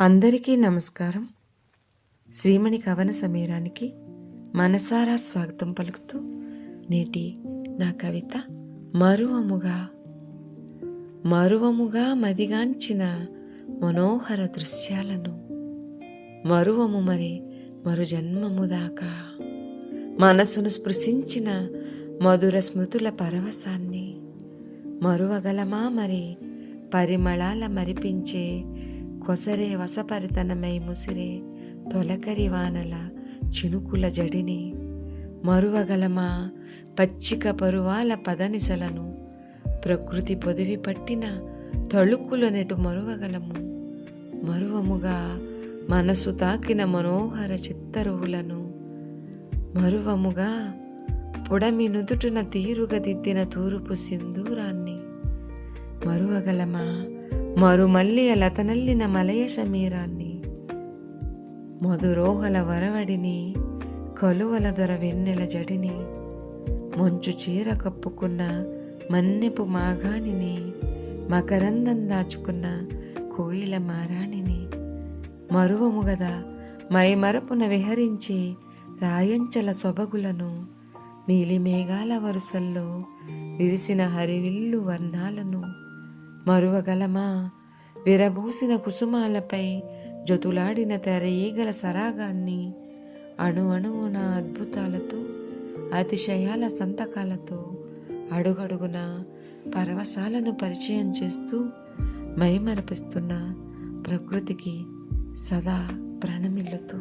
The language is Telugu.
అందరికీ నమస్కారం. శ్రీమణి కవన సమీరానికి మనసారా స్వాగతం పలుకుతూ నేటి నా కవిత మరువముగా. మరువముగా మదిగాంచిన మనోహర దృశ్యాలను మరువము మరి మరు జన్మము దాకా. మనసును స్పృశించిన మధుర స్మృతుల పరవశాన్ని మరువగలమా మరి పరిమళాల మరిపించే కొసరే వసపరితనమై ముసిరే తొలకరి వానల చినుకుల జడిని మరువగలమా? పచ్చిక పరువాల పదనిసలను ప్రకృతి పొదివి పట్టిన తళుకులనెటు మరువగలము. మరువముగా మనసు తాకిన మనోహర చిత్తరువులను మరువముగా పొడమి నుదుటున తీరుగదిద్దిన తూరుపు సింధూరాన్ని మరువగలమా? మరుమల్లియ లతనల్లిన మలయ సమీరాన్ని. మధురోహల వరవడిని కలువల దొర వెన్నెల జడిని మంచు చీర కప్పుకున్న మన్నెపు మాగాణిని మకరందం దాచుకున్న కోయిల మారాణిని. మరువము గదా మైమరపున విహరించి రాయంచల సొబగులను నీలిమేఘాల వరుసల్లో విరిసిన హరివిల్లు వర్ణాలను. మరువగలమా? విరబూసిన కుసుమాలపై జతులాడిన తెర ఈగల సరాగాన్ని అణు అణువున అద్భుతాలతో అతిశయాల సంతకాలతో అడుగడుగున పరవశాలను పరిచయం చేస్తూ మైమరపిస్తున్న ప్రకృతికి సదా ప్రణమిల్లుతూ